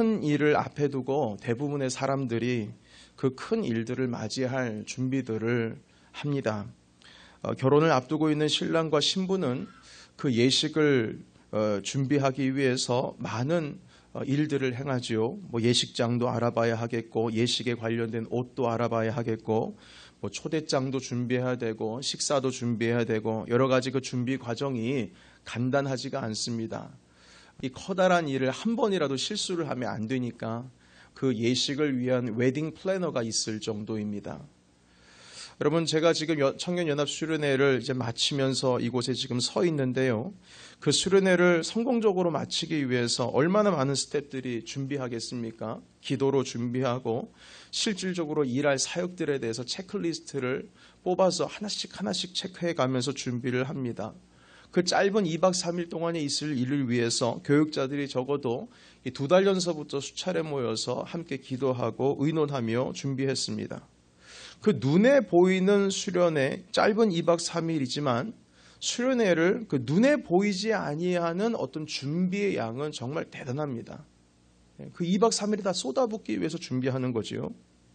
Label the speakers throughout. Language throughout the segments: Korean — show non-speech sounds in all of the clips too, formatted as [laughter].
Speaker 1: 큰 일을 앞에 두고 대부분의 사람들이 그 큰 일들을 맞이할 준비들을 합니다. 어, 결혼을 앞두고 있는 신랑과 신부는 그 예식을 어, 준비하기 위해서 많은 어, 일들을 행하지요. 뭐 예식장도 알아봐야 하겠고 예식에 관련된 옷도 알아봐야 하겠고 뭐 초대장도 준비해야 되고 식사도 준비해야 되고 여러 가지 그 준비 과정이 간단하지가 않습니다. 이 커다란 일을 한 번이라도 실수를 하면 안 되니까 그 예식을 위한 웨딩 플래너가 있을 정도입니다. 여러분 제가 지금 청년연합 수련회를 이제 마치면서 이곳에 지금 서 있는데요. 그 수련회를 성공적으로 마치기 위해서 얼마나 많은 스탭들이 준비하겠습니까? 기도로 준비하고 실질적으로 일할 사역들에 대해서 체크리스트를 뽑아서 하나씩 하나씩 체크해 가면서 준비를 합니다. 그 짧은 2박 3일 동안에 있을 일을 위해서 교육자들이 적어도 두달 전서부터 수차례 모여서 함께 기도하고 의논하며 준비했습니다. 그 눈에 보이는 수련회 짧은 2박 3일이지만 수련회를 그 눈에 보이지 아니하는 어떤 준비의 양은 정말 대단합니다. 그 2박 3일이 다 쏟아붓기 위해서 준비하는 거지요.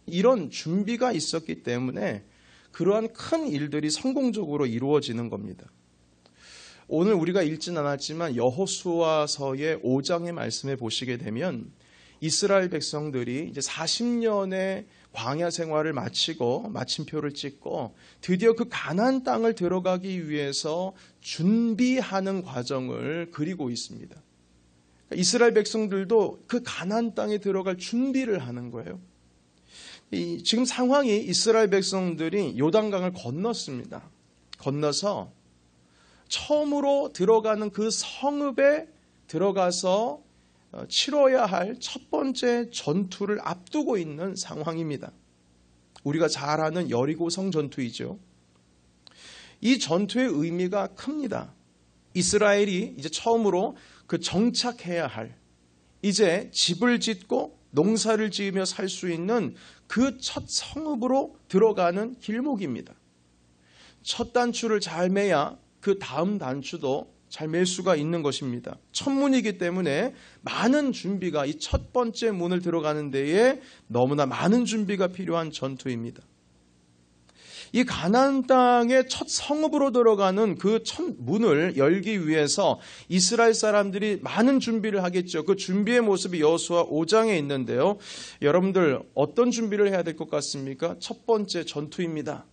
Speaker 1: 이런 준비가 있었기 때문에 그러한 큰 일들이 성공적으로 이루어지는 겁니다. 오늘 우리가 읽진 않았지만 여호수아서의 5장의 말씀에 보시게 되면 이스라엘 백성들이 이제 40년의 광야 생활을 마치고 마침표를 찍고 드디어 그 가나안 땅을 들어가기 위해서 준비하는 과정을 그리고 있습니다. 그러니까 이스라엘 백성들도 그 가나안 땅에 들어갈 준비를 하는 거예요. 지금 상황이 이스라엘 백성들이 요단강을 건넜습니다. 건너서 처음으로 들어가는 그 성읍에 들어가서 어, 치러야 할 첫 번째 전투를 앞두고 있는 상황입니다. 우리가 잘 아는 여리고성 전투이죠. 이 전투의 의미가 큽니다. 이스라엘이 이제 처음으로 그 정착해야 할 이제 집을 짓고 농사를 지으며 살 수 있는 그 첫 성읍으로 들어가는 길목입니다. 첫 단추를 잘 매야 그 다음 단추도 잘 맬 수가 있는 것입니다. 첫 문이기 때문에 많은 준비가 이 첫 번째 문을 들어가는 데에 너무나 많은 준비가 필요한 전투입니다. 이 가나안 땅의 첫 성읍으로 들어가는 그 첫 문을 열기 위해서 이스라엘 사람들이 많은 준비를 하겠죠. 그 준비의 모습이 여호수아 5장에 있는데요. 여러분들 어떤 준비를 해야 될 것 같습니까? 첫 번째 전투입니다.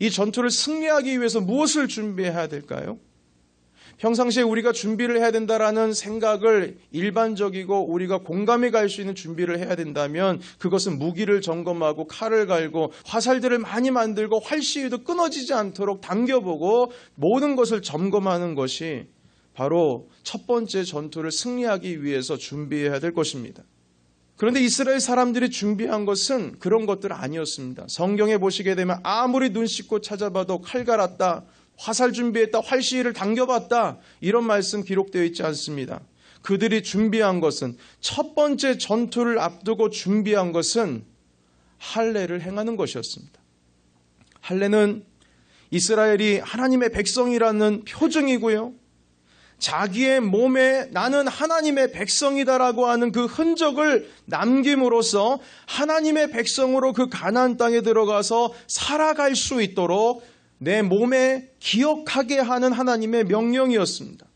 Speaker 1: 이 전투를 승리하기 위해서 무엇을 준비해야 될까요? 평상시에 우리가 준비를 해야 된다라는 생각을 일반적이고 우리가 공감해 갈 수 있는 준비를 해야 된다면 그것은 무기를 점검하고 칼을 갈고 화살들을 많이 만들고 활시위도 끊어지지 않도록 당겨보고 모든 것을 점검하는 것이 바로 첫 번째 전투를 승리하기 위해서 준비해야 될 것입니다. 그런데 이스라엘 사람들이 준비한 것은 그런 것들 아니었습니다. 성경에 보시게 되면 아무리 눈 씻고 찾아봐도 칼 갈았다, 화살 준비했다, 활시위를 당겨봤다, 이런 말씀 기록되어 있지 않습니다. 그들이 준비한 것은 첫 번째 전투를 앞두고 준비한 것은 할례를 행하는 것이었습니다. 할례는 이스라엘이 하나님의 백성이라는 표징이고요. 자기의 몸에 나는 하나님의 백성이다라고 하는 그 흔적을 남김으로써 하나님의 백성으로 그 가나안 땅에 들어가서 살아갈 수 있도록 내 몸에 기억하게 하는 하나님의 명령이었습니다.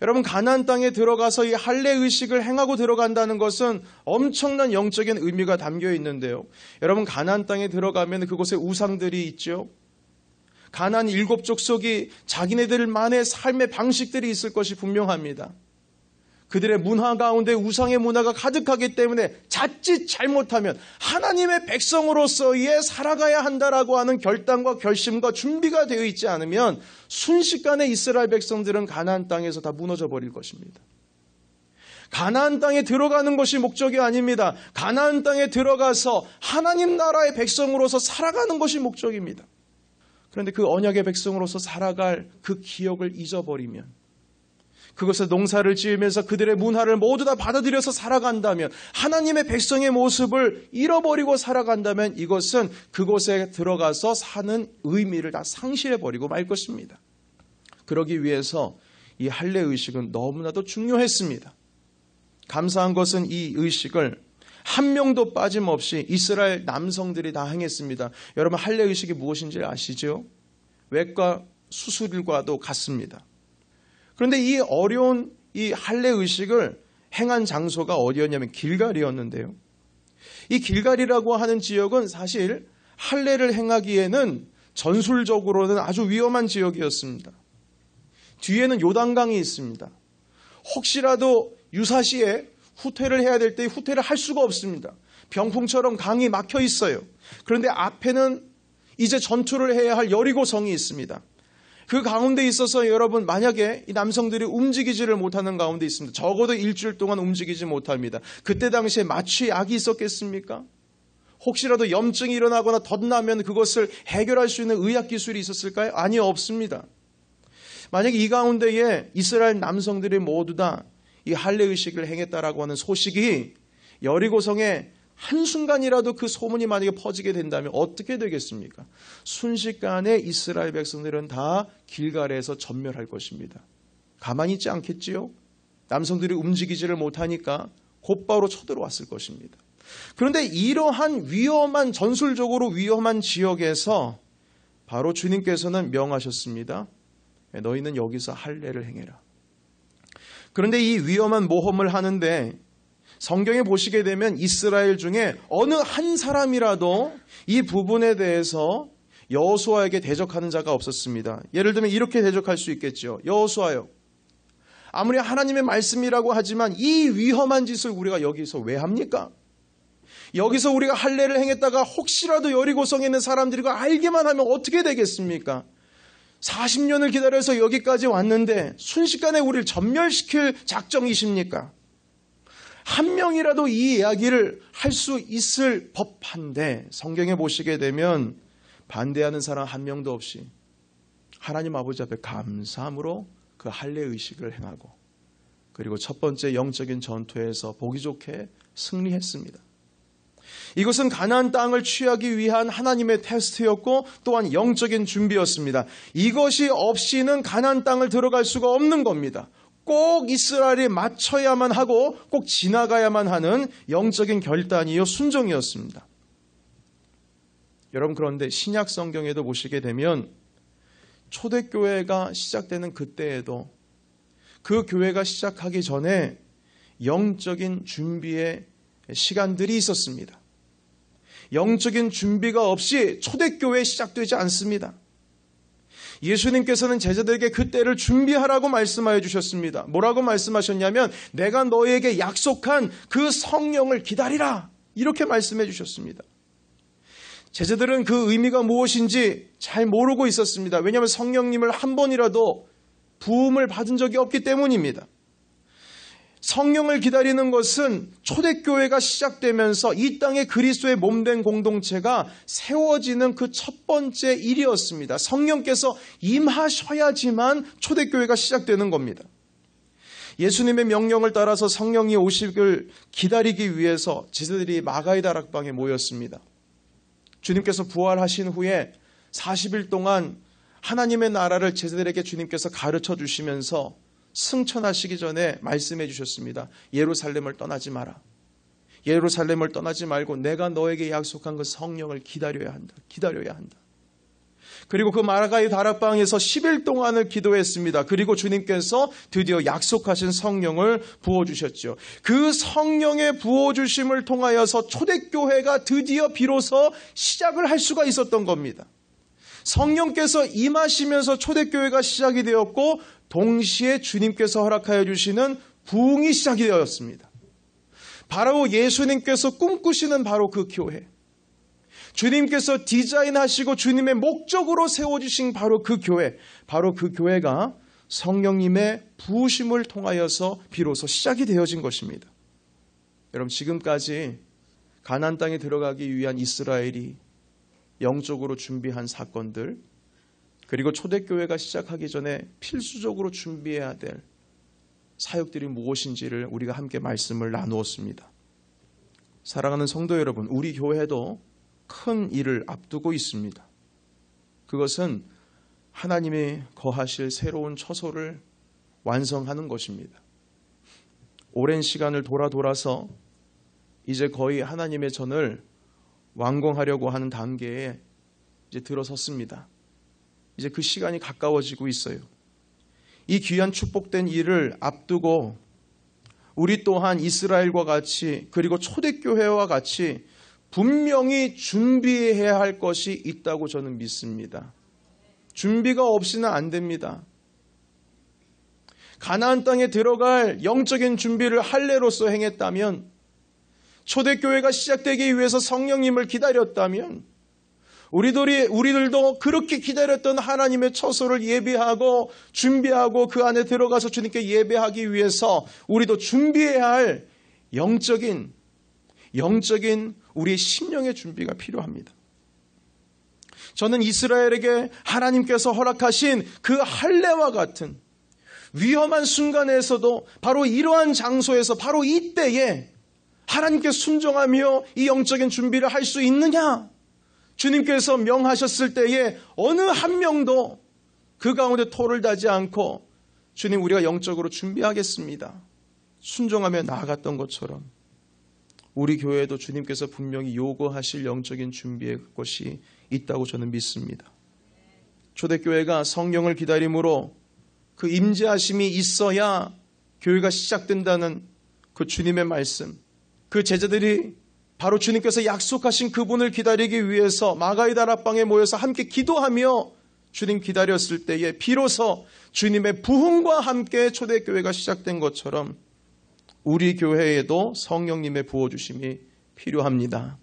Speaker 1: 여러분 가나안 땅에 들어가서 이 할례 의식을 행하고 들어간다는 것은 엄청난 영적인 의미가 담겨 있는데요. 여러분 가나안 땅에 들어가면 그곳에 우상들이 있죠. 가난 일곱 족속이 자기네들만의 삶의 방식들이 있을 것이 분명합니다. 그들의 문화 가운데 우상의 문화가 가득하기 때문에 자칫 잘못하면 하나님의 백성으로서의 살아가야 한다라고 하는 결단과 결심과 준비가 되어 있지 않으면 순식간에 이스라엘 백성들은 가나안 땅에서 다 무너져 버릴 것입니다. 가나안 땅에 들어가는 것이 목적이 아닙니다. 가나안 땅에 들어가서 하나님 나라의 백성으로서 살아가는 것이 목적입니다. 그런데 그 언약의 백성으로서 살아갈 그 기억을 잊어버리면 그것을 농사를 지으면서 그들의 문화를 모두 다 받아들여서 살아간다면 하나님의 백성의 모습을 잃어버리고 살아간다면 이것은 그곳에 들어가서 사는 의미를 다 상실해버리고 말 것입니다. 그러기 위해서 이 할례 의식은 너무나도 중요했습니다. 감사한 것은 이 의식을 한 명도 빠짐없이 이스라엘 남성들이 다 행했습니다. 여러분 할례 의식이 무엇인지 아시죠? 외과 수술과도 같습니다. 그런데 이 어려운 이 할례 의식을 행한 장소가 어디였냐면 길갈이었는데요. 이 길갈이라고 하는 지역은 사실 할례를 행하기에는 전술적으로는 아주 위험한 지역이었습니다. 뒤에는 요단강이 있습니다. 혹시라도 유사시에 후퇴를 해야 될 때 후퇴를 할 수가 없습니다. 병풍처럼 강이 막혀 있어요. 그런데 앞에는 이제 전투를 해야 할 여리고성이 있습니다. 그 가운데 있어서 여러분 만약에 이 남성들이 움직이지를 못하는 가운데 있습니다. 적어도 일주일 동안 움직이지 못합니다. 그때 당시에 마취 약이 있었겠습니까? 혹시라도 염증이 일어나거나 덧나면 그것을 해결할 수 있는 의학 기술이 있었을까요? 아니요, 없습니다. 만약에 이 가운데에 이스라엘 남성들이 모두 다 이 할례 의식을 행했다라고 하는 소식이 여리고성에 한순간이라도 그 소문이 만약에 퍼지게 된다면 어떻게 되겠습니까? 순식간에 이스라엘 백성들은 다 길갈에서 전멸할 것입니다. 가만히 있지 않겠지요? 남성들이 움직이지를 못하니까 곧바로 쳐들어왔을 것입니다. 그런데 이러한 위험한 전술적으로 위험한 지역에서 바로 주님께서는 명하셨습니다. 너희는 여기서 할례를 행해라. 그런데 이 위험한 모험을 하는데 성경에 보시게 되면 이스라엘 중에 어느 한 사람이라도 이 부분에 대해서 여호수아에게 대적하는 자가 없었습니다. 예를 들면 이렇게 대적할 수 있겠죠. 여호수아요. 아무리 하나님의 말씀이라고 하지만 이 위험한 짓을 우리가 여기서 왜 합니까? 여기서 우리가 할례를 행했다가 혹시라도 여리고성에 있는 사람들이 알게만 하면 어떻게 되겠습니까? 40년을 기다려서 여기까지 왔는데 순식간에 우리를 전멸시킬 작정이십니까? 한 명이라도 이 이야기를 할 수 있을 법한데 성경에 보시게 되면 반대하는 사람 한 명도 없이 하나님 아버지 앞에 감사함으로 그 할례 의식을 행하고 그리고 첫 번째 영적인 전투에서 보기 좋게 승리했습니다. 이것은 가나안 땅을 취하기 위한 하나님의 테스트였고 또한 영적인 준비였습니다. 이것이 없이는 가나안 땅을 들어갈 수가 없는 겁니다. 꼭 이스라엘이 맞춰야만 하고 꼭 지나가야만 하는 영적인 결단이요 순종이었습니다. 여러분 그런데 신약 성경에도 보시게 되면 초대교회가 시작되는 그때에도 그 교회가 시작하기 전에 영적인 준비의 시간들이 있었습니다. 영적인 준비가 없이 초대교회 시작되지 않습니다. 예수님께서는 제자들에게 그때를 준비하라고 말씀하여 주셨습니다. 뭐라고 말씀하셨냐면 내가 너에게 약속한 그 성령을 기다리라. 이렇게 말씀해 주셨습니다. 제자들은 그 의미가 무엇인지 잘 모르고 있었습니다. 왜냐하면 성령님을 한 번이라도 부음을 받은 적이 없기 때문입니다. 성령을 기다리는 것은 초대교회가 시작되면서 이 땅에 그리스도의 몸된 공동체가 세워지는 그 첫 번째 일이었습니다. 성령께서 임하셔야지만 초대교회가 시작되는 겁니다. 예수님의 명령을 따라서 성령이 오시길 기다리기 위해서 제자들이 마가이 다락방에 모였습니다. 주님께서 부활하신 후에 40일 동안 하나님의 나라를 제자들에게 주님께서 가르쳐 주시면서 승천하시기 전에 말씀해 주셨습니다. 예루살렘을 떠나지 마라. 예루살렘을 떠나지 말고 내가 너에게 약속한 그 성령을 기다려야 한다. 기다려야 한다. 그리고 그 마라가이 다락방에서 10일 동안을 기도했습니다. 그리고 주님께서 드디어 약속하신 성령을 부어주셨죠. 그 성령의 부어주심을 통하여서 초대교회가 드디어 비로소 시작을 할 수가 있었던 겁니다. 성령께서 임하시면서 초대교회가 시작이 되었고 동시에 주님께서 허락하여 주시는 부흥이 시작이 되었습니다. 바로 예수님께서 꿈꾸시는 바로 그 교회. 주님께서 디자인하시고 주님의 목적으로 세워주신 바로 그 교회. 바로 그 교회가 성령님의 부으심을 통하여서 비로소 시작이 되어진 것입니다. 여러분 지금까지 가난 땅에 들어가기 위한 이스라엘이 영적으로 준비한 사건들 그리고 초대교회가 시작하기 전에 필수적으로 준비해야 될 사역들이 무엇인지를 우리가 함께 말씀을 나누었습니다. 사랑하는 성도 여러분, 우리 교회도 큰 일을 앞두고 있습니다. 그것은 하나님이 거하실 새로운 처소를 완성하는 것입니다. 오랜 시간을 돌아 돌아서 이제 거의 하나님의 전을 완공하려고 하는 단계에 이제 들어섰습니다. 이제 그 시간이 가까워지고 있어요. 이 귀한 축복된 일을 앞두고 우리 또한 이스라엘과 같이 그리고 초대교회와 같이 분명히 준비해야 할 것이 있다고 저는 믿습니다. 준비가 없이는 안 됩니다. 가나안 땅에 들어갈 영적인 준비를 할례로서 행했다면 초대교회가 시작되기 위해서 성령님을 기다렸다면 우리들이 우리들도 그렇게 기다렸던 하나님의 처소를 예배하고 준비하고 그 안에 들어가서 주님께 예배하기 위해서 우리도 준비해야 할 영적인 영적인 우리의 심령의 준비가 필요합니다. 저는 이스라엘에게 하나님께서 허락하신 그 할례와 같은 위험한 순간에서도 바로 이러한 장소에서 바로 이때에 하나님께 순종하며 이 영적인 준비를 할 수 있느냐? 주님께서 명하셨을 때에 어느 한 명도 그 가운데 토를 다지 않고 주님 우리가 영적으로 준비하겠습니다. 순종하며 나아갔던 것처럼 우리 교회에도 주님께서 분명히 요구하실 영적인 준비의 것이 있다고 저는 믿습니다. 초대교회가 성령을 기다림으로 그 임재하심이 있어야 교회가 시작된다는 그 주님의 말씀, 그 제자들이 바로 주님께서 약속하신 그분을 기다리기 위해서 마가이 다락방에 모여서 함께 기도하며 주님 기다렸을 때에 비로소 주님의 부흥과 함께 초대교회가 시작된 것처럼 우리 교회에도 성령님의 부어주심이 필요합니다.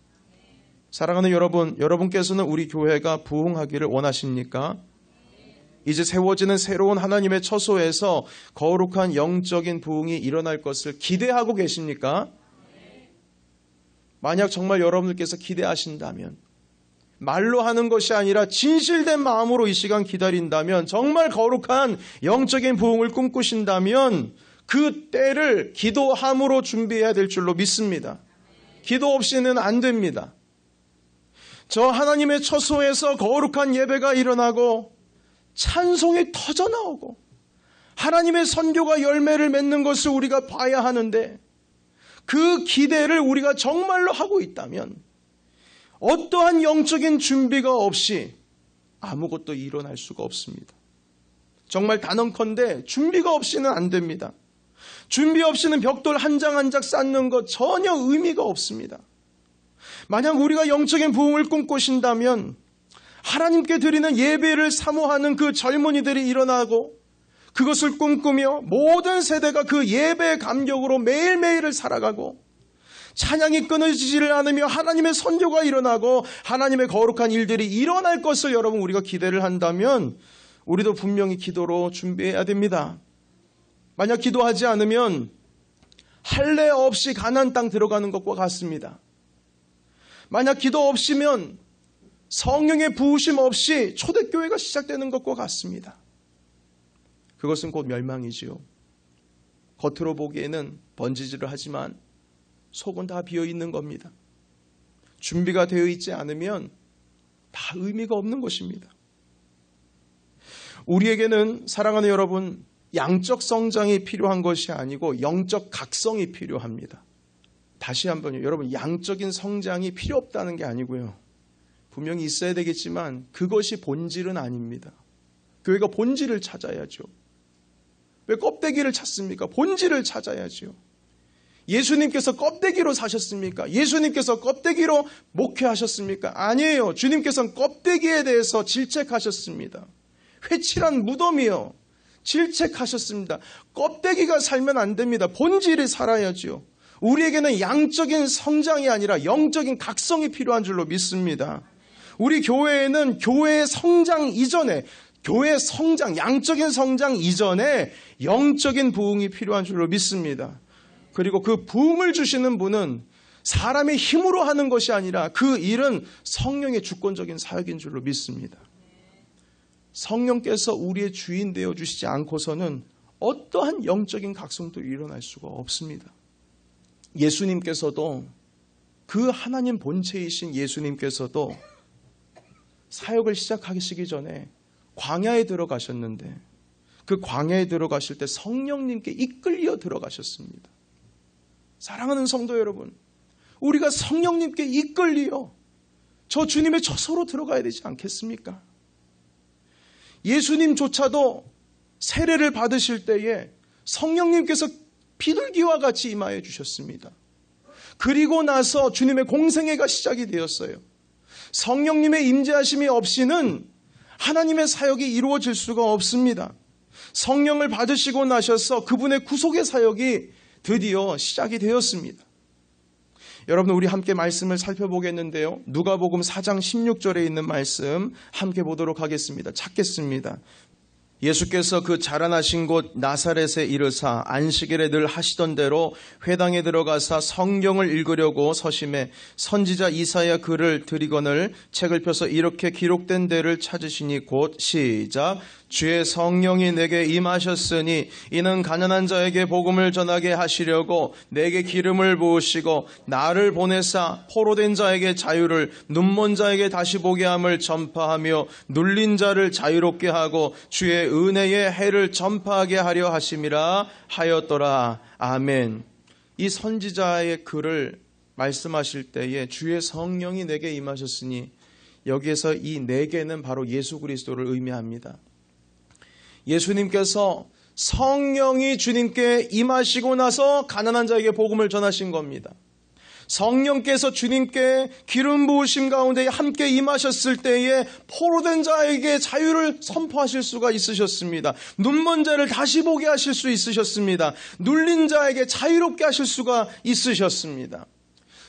Speaker 1: 사랑하는 여러분, 여러분께서는 우리 교회가 부흥하기를 원하십니까? 이제 세워지는 새로운 하나님의 처소에서 거룩한 영적인 부흥이 일어날 것을 기대하고 계십니까? 만약 정말 여러분들께서 기대하신다면 말로 하는 것이 아니라 진실된 마음으로 이 시간 기다린다면 정말 거룩한 영적인 부흥을 꿈꾸신다면 그 때를 기도함으로 준비해야 될 줄로 믿습니다. 기도 없이는 안 됩니다. 저 하나님의 처소에서 거룩한 예배가 일어나고 찬송이 터져 나오고 하나님의 선교가 열매를 맺는 것을 우리가 봐야 하는데 그 기대를 우리가 정말로 하고 있다면 어떠한 영적인 준비가 없이 아무것도 일어날 수가 없습니다. 정말 단언컨대 준비가 없이는 안 됩니다. 준비 없이는 벽돌 한 장 한 장 쌓는 것 전혀 의미가 없습니다. 만약 우리가 영적인 부흥을 꿈꾸신다면 하나님께 드리는 예배를 사모하는 그 젊은이들이 일어나고 그것을 꿈꾸며 모든 세대가 그 예배 감격으로 매일매일을 살아가고 찬양이 끊어지지를 않으며 하나님의 선교가 일어나고 하나님의 거룩한 일들이 일어날 것을 여러분 우리가 기대를 한다면 우리도 분명히 기도로 준비해야 됩니다. 만약 기도하지 않으면 할례 없이 가난 땅 들어가는 것과 같습니다. 만약 기도 없이면 성령의 부으심 없이 초대교회가 시작되는 것과 같습니다. 그것은 곧 멸망이지요. 겉으로 보기에는 번지질을 하지만 속은 다 비어 있는 겁니다. 준비가 되어 있지 않으면 다 의미가 없는 것입니다. 우리에게는 사랑하는 여러분, 양적 성장이 필요한 것이 아니고 영적 각성이 필요합니다. 다시 한번요. 여러분, 양적인 성장이 필요 없다는 게 아니고요. 분명히 있어야 되겠지만 그것이 본질은 아닙니다. 교회가 본질을 찾아야죠. 왜 껍데기를 찾습니까? 본질을 찾아야죠. 예수님께서 껍데기로 사셨습니까? 예수님께서 껍데기로 목회하셨습니까? 아니에요. 주님께서는 껍데기에 대해서 질책하셨습니다. 회칠한 무덤이요. 질책하셨습니다. 껍데기가 살면 안 됩니다. 본질이 살아야죠. 우리에게는 양적인 성장이 아니라 영적인 각성이 필요한 줄로 믿습니다. 우리 교회에는 교회의 성장 이전에 교회 성장, 양적인 성장 이전에 영적인 부흥이 필요한 줄로 믿습니다. 그리고 그 부흥을 주시는 분은 사람의 힘으로 하는 것이 아니라 그 일은 성령의 주권적인 사역인 줄로 믿습니다. 성령께서 우리의 주인 되어 주시지 않고서는 어떠한 영적인 각성도 일어날 수가 없습니다. 예수님께서도 그 하나님 본체이신 예수님께서도 사역을 시작하시기 전에 광야에 들어가셨는데 그 광야에 들어가실 때 성령님께 이끌려 들어가셨습니다. 사랑하는 성도 여러분, 우리가 성령님께 이끌리어 저 주님의 저소로 들어가야 되지 않겠습니까? 예수님조차도 세례를 받으실 때에 성령님께서 비둘기와 같이 임하여 주셨습니다. 그리고 나서 주님의 공생애가 시작이 되었어요. 성령님의 임재하심이 없이는 하나님의 사역이 이루어질 수가 없습니다. 성령을 받으시고 나셔서 그분의 구속의 사역이 드디어 시작이 되었습니다. 여러분 우리 함께 말씀을 살펴보겠는데요. 누가복음 4장 16절에 있는 말씀 함께 보도록 하겠습니다. 찾겠습니다. 예수께서 그 자라나신 곳 나사렛에 이르사 안식일에 늘 하시던 대로 회당에 들어가사 성경을 읽으려고 서심해 선지자 이사야 글을 드리거늘 책을 펴서 이렇게 기록된 데를 찾으시니 곧 시작 주의 성령이 내게 임하셨으니 이는 가난한 자에게 복음을 전하게 하시려고 내게 기름을 부으시고 나를 보내사 포로된 자에게 자유를 눈먼 자에게 다시 보게 함을 전파하며 눌린 자를 자유롭게 하고 주의 은혜의 해를 전파하게 하려 하심이라 하였더라. 아멘. 이 선지자의 글을 말씀하실 때에 주의 성령이 내게 임하셨으니 여기에서 이 내게는 바로 예수 그리스도를 의미합니다. 예수님께서 성령이 주님께 임하시고 나서 가난한 자에게 복음을 전하신 겁니다. 성령께서 주님께 기름 부으심 가운데 함께 임하셨을 때에 포로된 자에게 자유를 선포하실 수가 있으셨습니다. 눈먼 자를 다시 보게 하실 수 있으셨습니다. 눌린 자에게 자유롭게 하실 수가 있으셨습니다.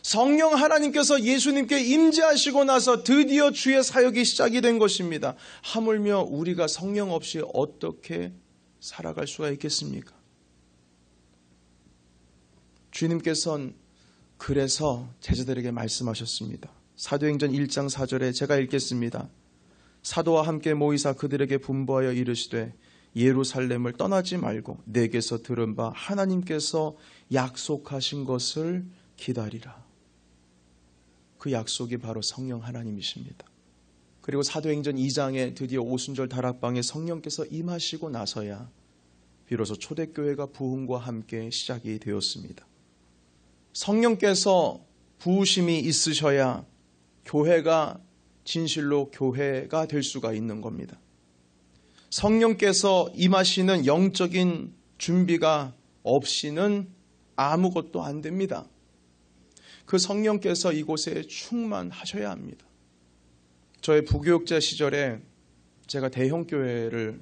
Speaker 1: 성령 하나님께서 예수님께 임재하시고 나서 드디어 주의 사역이 시작이 된 것입니다. 하물며 우리가 성령 없이 어떻게 살아갈 수가 있겠습니까? 주님께서는 그래서 제자들에게 말씀하셨습니다. 사도행전 1장 4절에 제가 읽겠습니다. 사도와 함께 모이사 그들에게 분부하여 이르시되 예루살렘을 떠나지 말고 내게서 들은 바 하나님께서 약속하신 것을 기다리라. 그 약속이 바로 성령 하나님이십니다. 그리고 사도행전 2장에 드디어 오순절 다락방에 성령께서 임하시고 나서야 비로소 초대교회가 부흥과 함께 시작이 되었습니다. 성령께서 부으심이 있으셔야 교회가 진실로 교회가 될 수가 있는 겁니다. 성령께서 임하시는 영적인 준비가 없이는 아무것도 안 됩니다. 그 성령께서 이곳에 충만하셔야 합니다. 저의 부교육자 시절에 제가 대형 교회를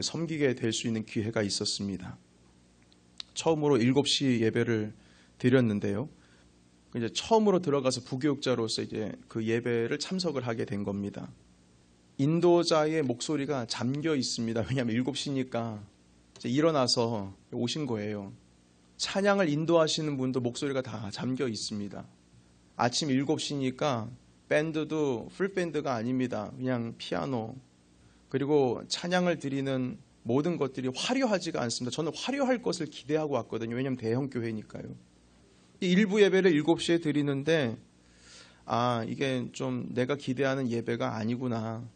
Speaker 1: 섬기게 될 수 있는 기회가 있었습니다. 처음으로 7시 예배를 드렸는데요. 이제 처음으로 들어가서 부교육자로서 이제 그 예배를 참석을 하게 된 겁니다. 인도자의 목소리가 잠겨 있습니다. 왜냐하면 7시니까 일어나서 오신 거예요. 찬양을 인도하시는 분도 목소리가 다 잠겨 있습니다. 아침 7시니까 밴드도 풀밴드가 아닙니다. 그냥 피아노. 그리고 찬양을 드리는 모든 것들이 화려하지가 않습니다. 저는 화려할 것을 기대하고 왔거든요. 왜냐하면 대형 교회니까요. 일부 예배를 7시에 드리는데 아, 이게 좀 내가 기대하는 예배가 아니구나.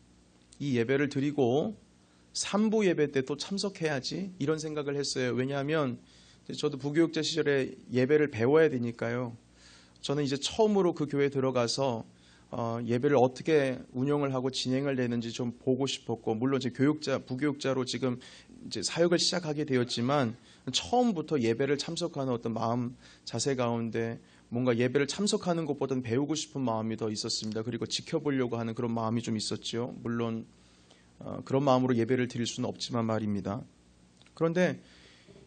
Speaker 1: 이 예배를 드리고 3부 예배 때 또 참석해야지 이런 생각을 했어요. 왜냐하면 저도 부교육자 시절에 예배를 배워야 되니까요. 저는 이제 처음으로 그 교회에 들어가서 어, 예배를 어떻게 운영을 하고 진행을 되는지 좀 보고 싶었고 물론 제 교육자 부교육자로 지금 이제 사역을 시작하게 되었지만 처음부터 예배를 참석하는 어떤 마음 자세 가운데 뭔가 예배를 참석하는 것보다는 배우고 싶은 마음이 더 있었습니다. 그리고 지켜보려고 하는 그런 마음이 좀 있었죠. 물론 어, 그런 마음으로 예배를 드릴 수는 없지만 말입니다. 그런데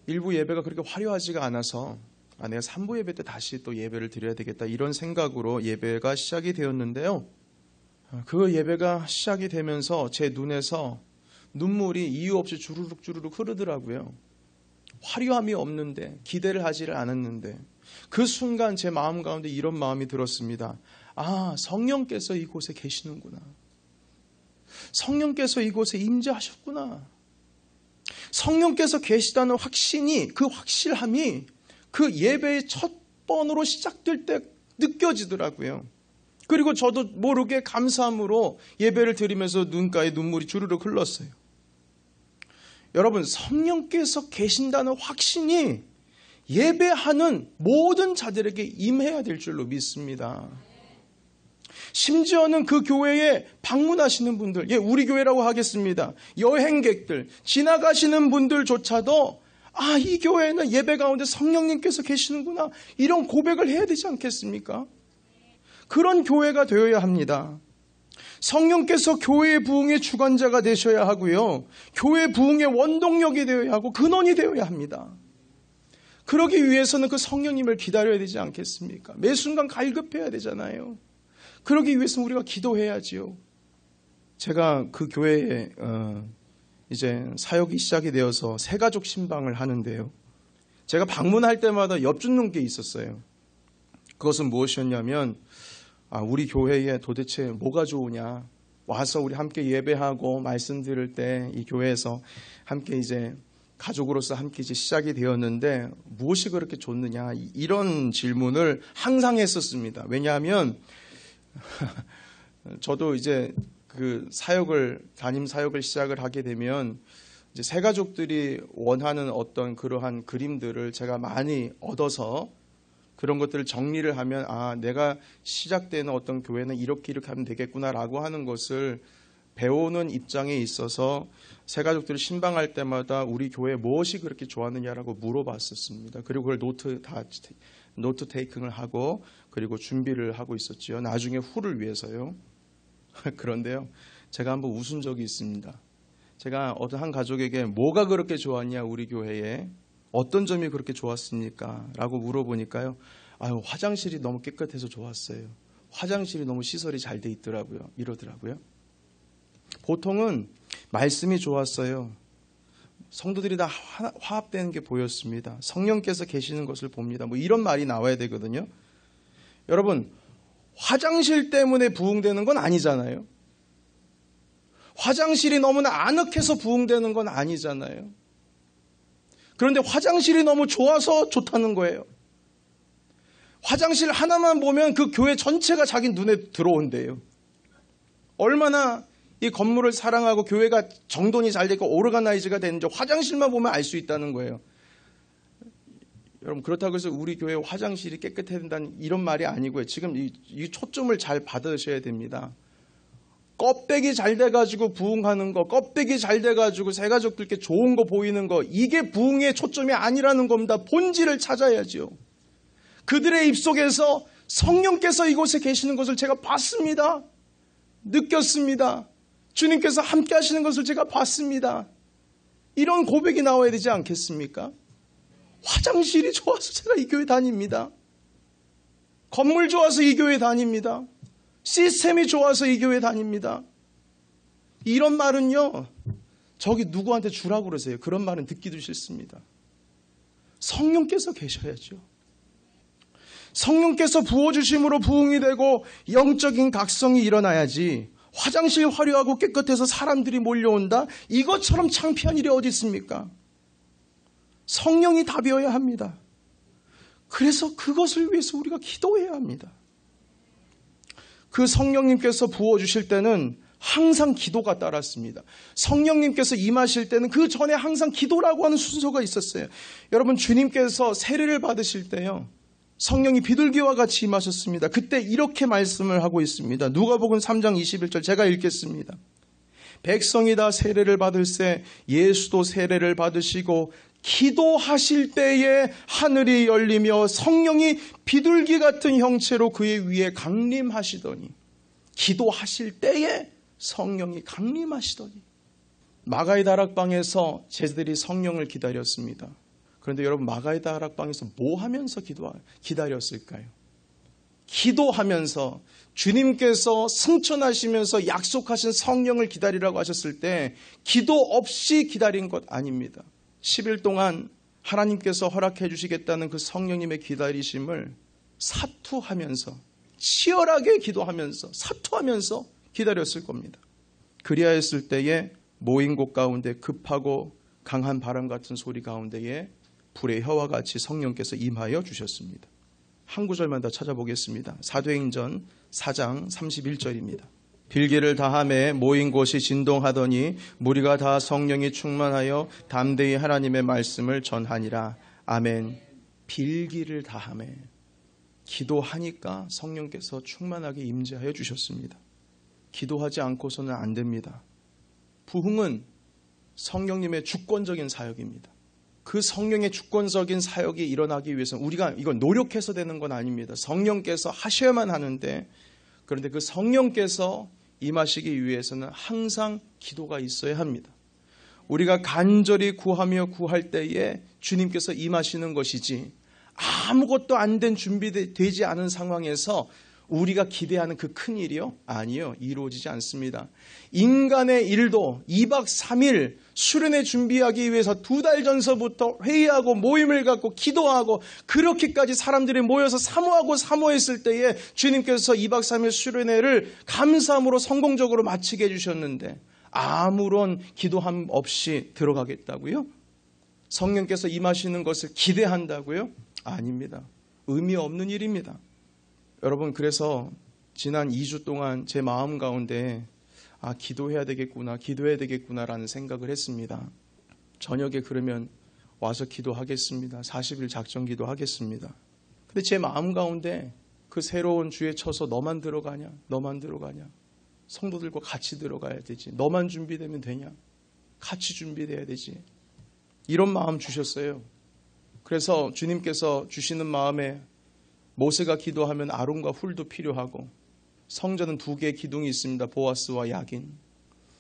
Speaker 1: 일부 예배가 그렇게 화려하지가 않아서 아, 내가 3부 예배 때 다시 또 예배를 드려야 되겠다 이런 생각으로 예배가 시작이 되었는데요. 그 예배가 시작이 되면서 제 눈에서 눈물이 이유 없이 주르륵 주르륵 흐르더라고요. 화려함이 없는데 기대를 하지를 않았는데 그 순간 제 마음 가운데 이런 마음이 들었습니다. 아 성령께서 이곳에 계시는구나. 성령께서 이곳에 임재하셨구나. 성령께서 계시다는 확신이 그 확실함이 그 예배의 첫 번으로 시작될 때 느껴지더라고요. 그리고 저도 모르게 감사함으로 예배를 드리면서 눈가에 눈물이 주르륵 흘렀어요. 여러분, 성령께서 계신다는 확신이 예배하는 모든 자들에게 임해야 될 줄로 믿습니다. 심지어는 그 교회에 방문하시는 분들, 예, 우리 교회라고 하겠습니다. 여행객들, 지나가시는 분들조차도 아, 이 교회는 예배 가운데 성령님께서 계시는구나. 이런 고백을 해야 되지 않겠습니까? 그런 교회가 되어야 합니다. 성령께서 교회의 부흥의 주관자가 되셔야 하고요. 교회 부흥의 원동력이 되어야 하고 근원이 되어야 합니다. 그러기 위해서는 그 성령님을 기다려야 되지 않겠습니까? 매 순간 갈급해야 되잖아요. 그러기 위해서는 우리가 기도해야지요. 제가 그 교회에 어, 이제 사역이 시작이 되어서 새 가족 신방을 하는데요. 제가 방문할 때마다 엽죽는 게 있었어요. 그것은 무엇이었냐면 아, 우리 교회에 도대체 뭐가 좋으냐? 와서 우리 함께 예배하고 말씀 들을 때 이 교회에서 함께 이제 가족으로서 함께 이제 시작이 되었는데 무엇이 그렇게 좋느냐? 이런 질문을 항상 했었습니다. 왜냐하면 [laughs] 저도 이제 그 사역을 담임 사역을 시작을 하게 되면 이제 새 가족들이 원하는 어떤 그러한 그림들을 제가 많이 얻어서 그런 것들을 정리를 하면 아 내가 시작되는 어떤 교회는 이렇게 이렇게 하면 되겠구나라고 하는 것을 배우는 입장에 있어서 새 가족들을 신방할 때마다 우리 교회 무엇이 그렇게 좋았느냐라고 물어봤었습니다. 그리고 그걸 노트 다 노트 테이킹을 하고 그리고 준비를 하고 있었지요. 나중에 후를 위해서요. [laughs] 그런데요, 제가 한번 웃은 적이 있습니다. 제가 어떤 한 가족에게 뭐가 그렇게 좋았냐 우리 교회에 어떤 점이 그렇게 좋았습니까? 라고 물어보니까요. 아유, 화장실이 너무 깨끗해서 좋았어요. 화장실이 너무 시설이 잘 돼 있더라고요. 이러더라고요. 보통은 말씀이 좋았어요. 성도들이 다 화합되는 게 보였습니다. 성령께서 계시는 것을 봅니다. 뭐 이런 말이 나와야 되거든요. 여러분, 화장실 때문에 부흥되는 건 아니잖아요. 화장실이 너무나 아늑해서 부흥되는 건 아니잖아요. 그런데 화장실이 너무 좋아서 좋다는 거예요. 화장실 하나만 보면 그 교회 전체가 자기 눈에 들어온대요. 얼마나 이 건물을 사랑하고 교회가 정돈이 잘 되고 오르가나이즈가 되는지 화장실만 보면 알 수 있다는 거예요. 여러분 그렇다고 해서 우리 교회 화장실이 깨끗해야 된다는 이런 말이 아니고요. 지금 이, 이 초점을 잘 받으셔야 됩니다. 껍데기 잘 돼가지고 부흥하는 거, 껍데기 잘 돼가지고 새 가족들께 좋은 거 보이는 거, 이게 부흥의 초점이 아니라는 겁니다. 본질을 찾아야지요. 그들의 입속에서 성령께서 이곳에 계시는 것을 제가 봤습니다. 느꼈습니다. 주님께서 함께 하시는 것을 제가 봤습니다. 이런 고백이 나와야 되지 않겠습니까? 화장실이 좋아서 제가 이 교회 다닙니다. 건물 좋아서 이 교회 다닙니다. 시스템이 좋아서 이 교회 다닙니다. 이런 말은요, 저기 누구한테 주라고 그러세요. 그런 말은 듣기도 싫습니다. 성령께서 계셔야죠. 성령께서 부어주심으로 부흥이 되고 영적인 각성이 일어나야지 화장실 화려하고 깨끗해서 사람들이 몰려온다? 이것처럼 창피한 일이 어디 있습니까? 성령이 답이어야 합니다. 그래서 그것을 위해서 우리가 기도해야 합니다. 그 성령님께서 부어주실 때는 항상 기도가 따랐습니다. 성령님께서 임하실 때는 그 전에 항상 기도라고 하는 순서가 있었어요. 여러분, 주님께서 세례를 받으실 때요. 성령이 비둘기와 같이 임하셨습니다. 그때 이렇게 말씀을 하고 있습니다. 누가복음 3장 21절 제가 읽겠습니다. 백성이 다 세례를 받을세 예수도 세례를 받으시고 기도하실 때에 하늘이 열리며 성령이 비둘기 같은 형체로 그의 위에 강림하시더니 기도하실 때에 성령이 강림하시더니 마가의 다락방에서 제자들이 성령을 기다렸습니다. 그런데 여러분 마가의 다락방에서 뭐 하면서 기도 기다렸을까요? 기도하면서 주님께서 승천하시면서 약속하신 성령을 기다리라고 하셨을 때 기도 없이 기다린 것 아닙니다. 10일 동안 하나님께서 허락해 주시겠다는 그 성령님의 기다리심을 사투하면서 치열하게 기도하면서 사투하면서 기다렸을 겁니다. 그리하였을 때에 모인 곳 가운데 급하고 강한 바람 같은 소리 가운데에 불의 혀와 같이 성령께서 임하여 주셨습니다. 한 구절만 더 찾아보겠습니다. 사도행전 4장 31절입니다. 빌기를 다함에 모인 곳이 진동하더니 무리가 다 성령이 충만하여 담대히 하나님의 말씀을 전하니라. 아멘. 빌기를 다함에 기도하니까 성령께서 충만하게 임재하여 주셨습니다. 기도하지 않고서는 안 됩니다. 부흥은 성령님의 주권적인 사역입니다. 그 성령의 주권적인 사역이 일어나기 위해서는 우리가 이건 노력해서 되는 건 아닙니다. 성령께서 하셔야만 하는데 그런데 그 성령께서 임하시기 위해서는 항상 기도가 있어야 합니다. 우리가 간절히 구하며 구할 때에 주님께서 임하시는 것이지 아무것도 안 된 준비되지 않은 상황에서 우리가 기대하는 그 큰 일이요? 아니요. 이루어지지 않습니다. 인간의 일도 2박 3일 수련회 준비하기 위해서 두 달 전서부터 회의하고 모임을 갖고 기도하고 그렇게까지 사람들이 모여서 사모하고 사모했을 때에 주님께서 2박 3일 수련회를 감사함으로 성공적으로 마치게 해주셨는데 아무런 기도함 없이 들어가겠다고요? 성령께서 임하시는 것을 기대한다고요? 아닙니다. 의미 없는 일입니다. 여러분, 그래서 지난 2주 동안 제 마음 가운데 아, 기도해야 되겠구나, 기도해야 되겠구나라는 생각을 했습니다. 저녁에 그러면 와서 기도하겠습니다. 40일 작전 기도하겠습니다. 근데 제 마음 가운데 그 새로운 주에 쳐서 너만 들어가냐? 너만 들어가냐? 성도들과 같이 들어가야 되지. 너만 준비되면 되냐? 같이 준비돼야 되지. 이런 마음 주셨어요. 그래서 주님께서 주시는 마음에 모세가 기도하면 아론과 훌도 필요하고 성전은 두 개의 기둥이 있습니다. 보아스와 야긴.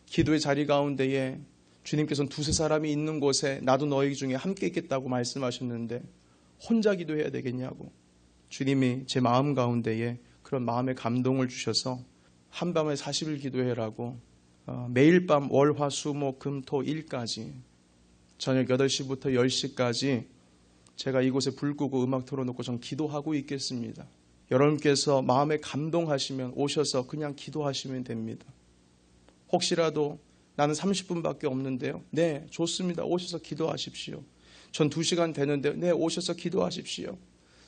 Speaker 1: 기도의 자리 가운데에 주님께서는 두세 사람이 있는 곳에 나도 너희 중에 함께 있겠다고 말씀하셨는데 혼자 기도해야 되겠냐고. 주님이 제 마음 가운데에 그런 마음의 감동을 주셔서 한밤에 40일 기도해라고 어, 매일 밤 월, 화, 수, 목, 금, 토, 일까지 저녁 8시부터 10시까지 제가 이곳에 불 끄고 음악 틀어놓고 전 기도하고 있겠습니다. 여러분께서 마음에 감동하시면 오셔서 그냥 기도하시면 됩니다. 혹시라도 나는 30분밖에 없는데요. 네, 좋습니다. 오셔서 기도하십시오. 전 2시간 되는데요. 네, 오셔서 기도하십시오.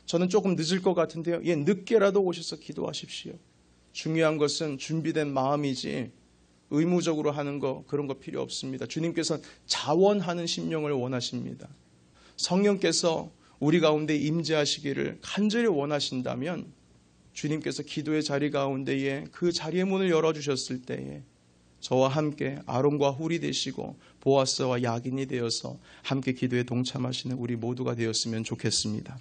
Speaker 1: 저는 조금 늦을 것 같은데요. 예, 늦게라도 오셔서 기도하십시오. 중요한 것은 준비된 마음이지 의무적으로 하는 거 그런 거 필요 없습니다. 주님께서 자원하는 심령을 원하십니다. 성령께서 우리 가운데 임재하시기를 간절히 원하신다면 주님께서 기도의 자리 가운데에 그 자리의 문을 열어주셨을 때에 저와 함께 아론과 훌이 되시고 보아스와 야긴이 되어서 함께 기도에 동참하시는 우리 모두가 되었으면 좋겠습니다.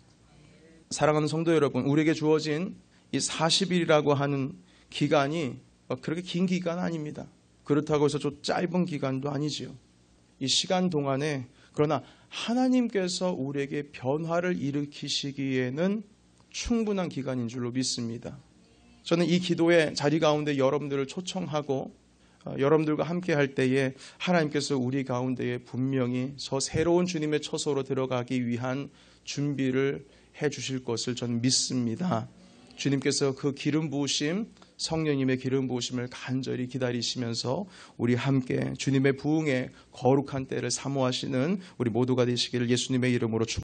Speaker 1: 사랑하는 성도 여러분, 우리에게 주어진 이 40일이라고 하는 기간이 그렇게 긴 기간 아닙니다. 그렇다고 해서 좀 짧은 기간도 아니지요. 이 시간 동안에 그러나 하나님께서 우리에게 변화를 일으키시기에는 충분한 기간인 줄로 믿습니다. 저는 이 기도의 자리 가운데 여러분들을 초청하고 어, 여러분들과 함께 할 때에 하나님께서 우리 가운데에 분명히 저 새로운 주님의 처소로 들어가기 위한 준비를 해 주실 것을 저는 믿습니다. 주님께서 그 기름 부으심 성령님의 기름 부으심을 간절히 기다리시면서 우리 함께 주님의 부흥의 거룩한 때를 사모하시는 우리 모두가 되시기를 예수님의 이름으로 축